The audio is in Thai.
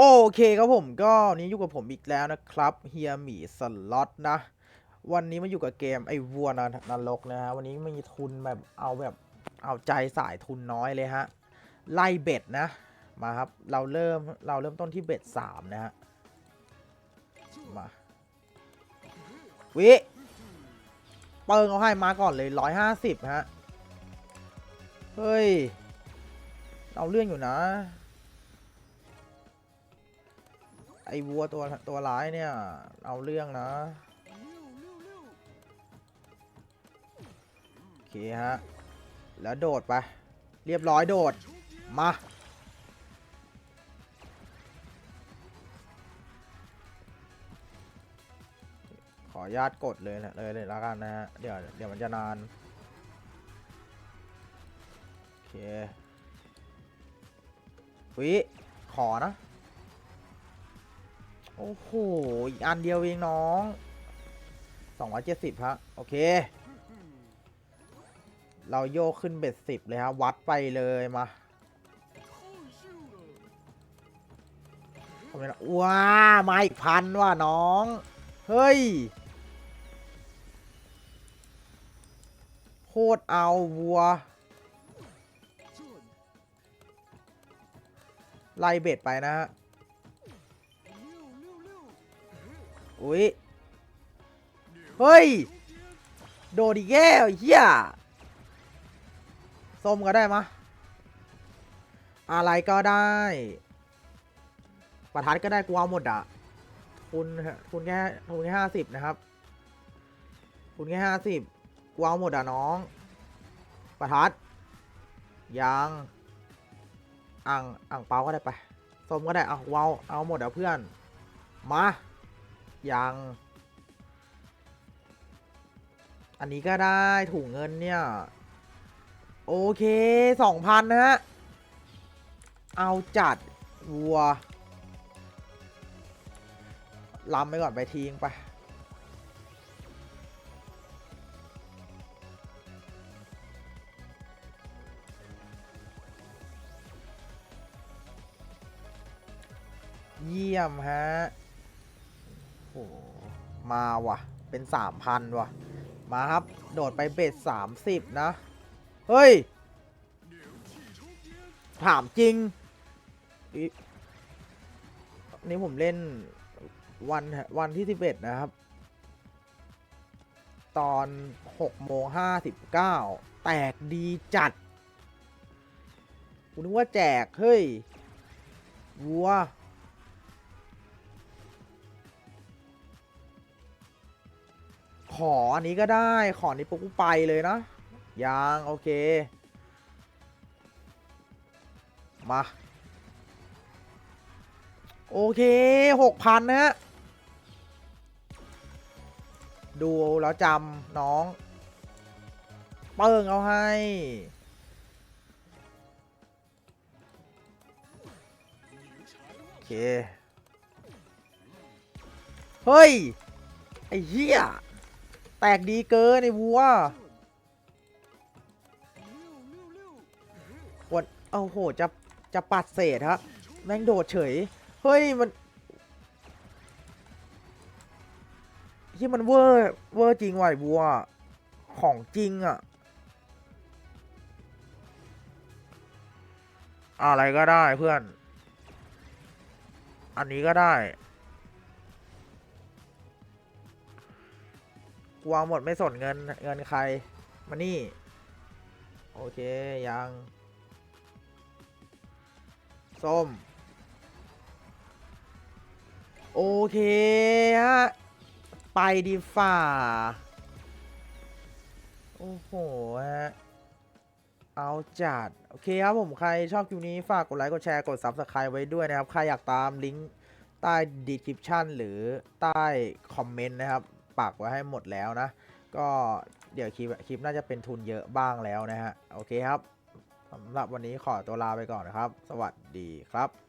โอเคครับผมก็นี้อยู่กับผมอีกแล้วนะครับเฮียหมีสล็อตนะ วันนี้มาอยู่กับเกมไอ้วัวนนรกนะฮะวันนี้มีทุนแบบเอาแบบเอาใจสายทุนน้อยเลยฮะไล่เบ็ดนะมาครับเราเริ่มเราเริ่มต้นที่เบ็ดสามนะฮะมาวิเปิงเอาให้มาก่อนเลยร้อยห้าสิบฮะเฮ้ยเอาเรื่องอยู่นะ ไอ้วัวตัวตัวร้ายเนี่ย เอาเรื่องนะ โอเคฮะ แล้วโดดไป เรียบร้อยโดด มา ขออนุญาตกดเลยนะเลยเลยแล้วกันนะฮะ เดี๋ยวเดี๋ยวมันจะนาน โอเควิขอนะ โอ้โห อีกอันเดียวเองน้องสองร้อยเจ็ดสิบฮะโอเค เราโยกขึ้นเบ็ดสิบเลยฮะ วัดไปเลยมาทำไมนะว้ามาอีกพันว่ะน้อง เฮ้ย โคตรเอาวัว ไล่เบ็ดไปนะฮะ อุ้ย เฮ้ย โดดอีกแย่ไอ้เฮียส้มก็ได้มะ อะไรก็ได้ ประทัดก็ได้กูเอาหมดอะคุณคุณแค่คุณแค่ห้าสิบนะครับ คุณแค่ห้าสิบกูเอาหมดอะน้อง ประทัด ยังอ่างอ่างเปาก็ได้ไปส้มก็ได้เอาเอาเอาหมดอะเพื่อน มา ยัง อันนี้ก็ได้ถุงเงินเนี่ย โอเคสองพันนะฮะ เอาจัดวัวลำไปก่อนไปทิ้งไปเยี่ยมฮะ มาว่ะ เป็นสามพันว่ะ มาครับ โดดไปเบ็ดสามสิบนะ เฮ้ย ถามจริง นี่ผมเล่นวันวันที่สิบเอ็ดนะครับ ตอนหกโมงห้าสิบเก้าแตกดีจัดคุณนึกว่าแจก เฮ้ยวัว ขออันนี้ก็ได้ ขอนี้ปุ๊บกูไปเลยนะ ยัง โอเค มา โอเคหกพันนะฮะ ดูแล้วจำน้อง เปิ้งเอาให้ โอเค เฮ้ย ไอ้เหี้ย แตกดีเกินไอ้วัวควรโอ้โห จะ จะปัดเศษฮะ แม่งโดดเฉย เฮ้ย มันที่มันเวอร์ เวอร์จริงว่ะไอ้วัว ของจริงอะอะไรก็ได้เพื่อน อันนี้ก็ได้ วางหมดไม่สนเงินเงินใครมานี่ โอเค ยัง ส้ม โอเคฮะ ไปดีฝ่า โอ้โหฮะ เอาจัด โอเคครับผมใครชอบคลิปนี้ ฝากกดไลค์ กดแชร์ กด Subscribe ไว้ด้วยนะครับ ใครอยากตามลิงก์ใต้ description หรือใต้คอมเมนต์นะครับ ปักไว้ให้หมดแล้วนะ ก็เดี๋ยวคลิปคลิปน่าจะเป็นทุนเยอะบ้างแล้วนะฮะ โอเคครับสำหรับวันนี้ขอตัวลาไปก่อนนะครับ สวัสดีครับ